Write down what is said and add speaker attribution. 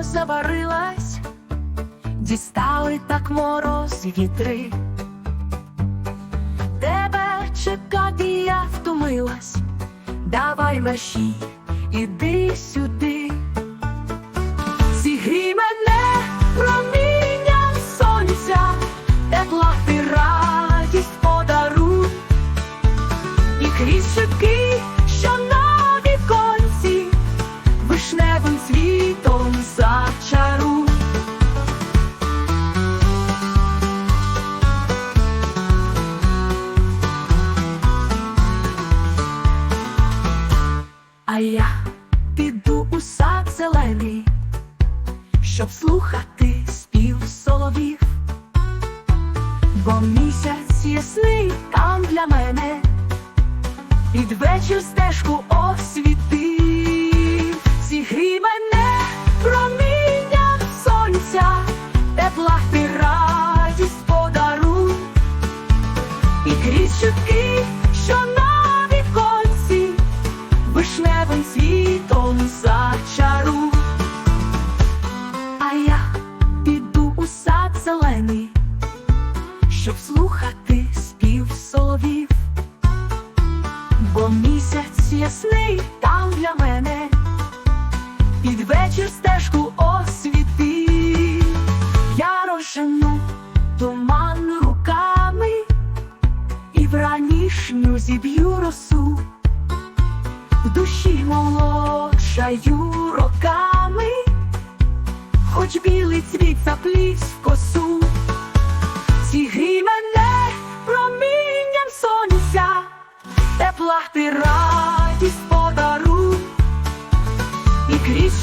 Speaker 1: заварилась, дістали так мороз вітри. Тебе чекати я втомилась, давай мерщій, іди сюди. Зігрій мене промінням сонця, тепла ти радість подаруй, і крізь А я піду у сад зелений, щоб слухати спів соловів, бо місяць ясний там для мене, під вечір стежку освітив, ясний там для мене, під вечір стежку освітив, я розжену туман руками і вранішню зіб'ю росу. В душі молодшаю роками, хоч білий цвіт заплівсь в косу, зігрій мене промінням сонця, тепла ти радість подару і крізь